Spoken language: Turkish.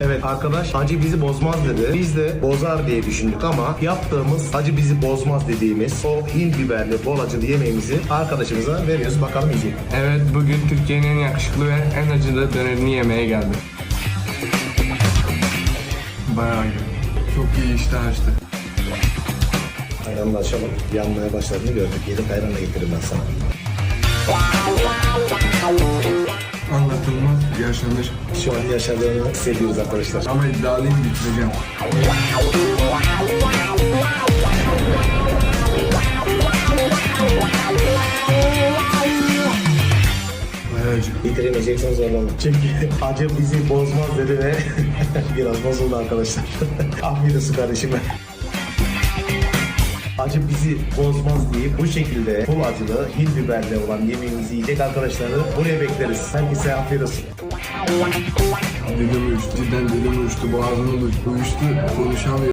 Evet arkadaş acı bizi bozmaz dedi. Biz de bozar diye düşündük ama yaptığımız acı bizi bozmaz dediğimiz o Hint biberli bol acılı yemeğimizi arkadaşımıza veriyoruz. Bakalım yiyecek. mi? Evet bugün Türkiye'nin en yakışıklı ve en acılı dönerini yemeye geldim. Bayağı iyi. Çok iyi iştah açtı. Ayranı da açalım. Yanmaya başladığını gördük. Yedek ayran da getiririm ben sana. Yaşanır. Şu an yaşadığını hissediyoruz arkadaşlar. Ama iddialıyım bitireceğim. Bitiremeyeceksen zorlama. Çünkü acı bizi bozmaz dedi ve biraz bozuldu arkadaşlar. Afiyet olsun kardeşim. Acı bizi bozmaz deyip bu şekilde full acılı Hint biberli olan yemeğimizi yiyecek arkadaşları buraya bekleriz. Herkese afiyet olsun. Dilim uyuştu, cidden dilim uyuştu, boğazım uyuştu, konuşamıyorum.